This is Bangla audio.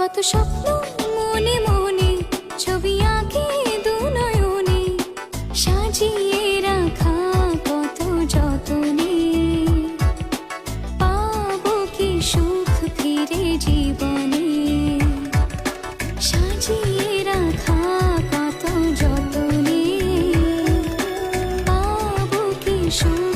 কত স্বপ্ন মনে মনে, ছবি আঁকে দু নয়নে, সাজিয়ে রাখা কত যতনে। পাবো কি সুখ ফিরে জীবনে, সাজিয়ে রাখা কত যতনে। পাবো কি সুখ